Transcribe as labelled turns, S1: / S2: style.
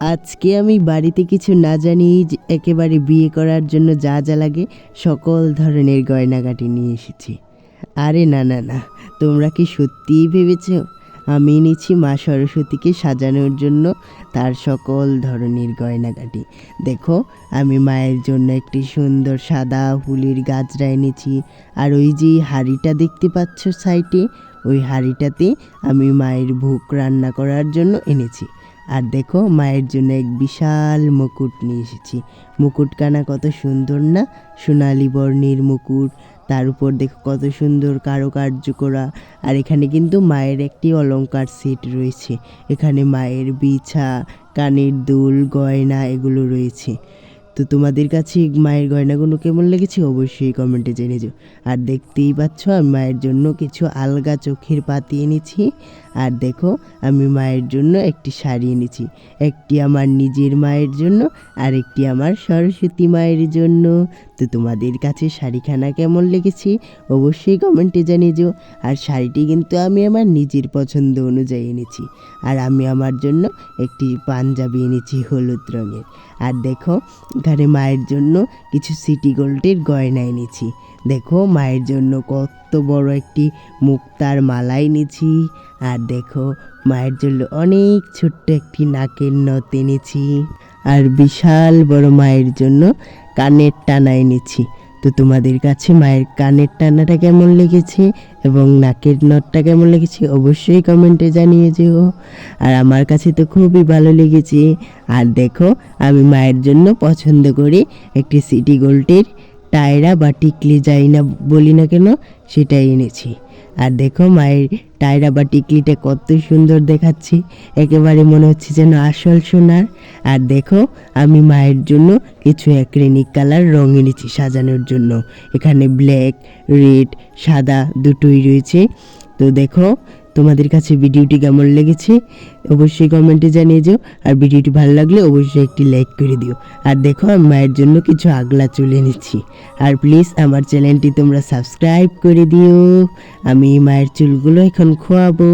S1: আজকে আমি বাড়িতে কিছু না জানি, যে একেবারে বিয়ে করার জন্য যা যা লাগে সকল ধরনের গয়নাগাটি নিয়ে এসেছি। আরে না না না, তোমরা কি সত্যিই ভেবেছো? আমি এনেছি মা সরস্বতীকে সাজানোর জন্য তার সকল ধরনের গয়নাগাটি। দেখো, আমি মায়ের জন্য একটি সুন্দর সাদা ফুলের গাজরা এনেছি। আর ওই যে হাঁড়িটা দেখতে পাচ্ছ সাইটে ওই হাঁড়িটাতে আমি মায়ের ভোগ রান্না করার জন্য এনেছি। আর দেখো মায়ের জন্য এক বিশাল মুকুট নিয়ে এসেছি। মুকুটখানা কত সুন্দর না? সোনালি বর্ণের মুকুট, তার উপর দেখো কত সুন্দর কারুকার্য করা। আর এখানে কিন্তু মায়ের একটি অলঙ্কার সেট রয়েছে। এখানে মায়ের বিছা, কানের দুল, গয়না এগুলো রয়েছে। তো তোমাদের কাছে মায়ের গয়নাগুলো কেমন লেগেছে অবশ্যই কমেন্টে জেনে যাও আর দেখতেই পাচ্ছ আমি মায়ের জন্য কিছু আলগা চোখের পাতি এনেছি। আর দেখো, আমি মায়ের জন্য একটি শাড়ি এনেছি। একটি আমার নিজের মায়ের জন্য, আর একটি আমার সরস্বতী মায়ের জন্য। তো তোমাদের কাছে শাড়িখানা কেমন লেগেছে? অবশ্যই কমেন্টে জানিয়ে যাও আর শাড়িটি কিন্তু আমি আমার নিজের পছন্দ অনুযায়ী এনেছি। আর আমি আমার জন্য একটি পাঞ্জাবি এনেছি হলুদ রঙের। আর দেখো, এখানে মায়ের জন্য কিছু সিটি গোল্ডের গয়না এনেছি। দেখো মায়ের জন্য কত বড় একটি মুক্তার মালা এনেছি। আর দেখো মায়ের জন্য অনেক ছোট্ট একটি নাকের নথ এনেছি। আর বিশাল বড় মায়ের জন্য কানের টানা এনেছি। তো তোমাদের কাছে মায়ের কানের টানাটা কেমন লেগেছে এবং নাকের নথটা কেমন লেগেছে অবশ্যই কমেন্টে জানিয়ে যেও। আর আমার কাছে তো খুবই ভালো লেগেছে। আর দেখো আমি মায়ের জন্য পছন্দ করি একটি সিটি গোল্ডের টায়রা বা টিকলি যাই না বলি না কেন, সেটাই এনেছি। আর দেখো মায়ের টায়রা বা টিকলিটা কত সুন্দর দেখাচ্ছি। একেবারে মনে হচ্ছে যেন আসল সোনার। আর দেখো, আমি মায়ের জন্য কিছু অ্যাক্রেনিক কালার রং এনেছি সাজানোর জন্য। এখানে ব্ল্যাক রেড সাদা দুটোই রয়েছে। তো দেখো তোমাদের কাছে ভিডিওটি কেমন লেগেছে অবশ্যই কমেন্টে জানিয়ে যাও আর ভিডিওটি ভালো লাগলে অবশ্যই একটি লাইক করে দিও। আর দেখো, আমি মায়ের জন্য কিছু আগলা চলে নিচ্ছি আর প্লিজ আমার চ্যানেলটি তোমরা সাবস্ক্রাইব করে দিও। আমি মায়ের চুলগুলো এখন খোয়াবো।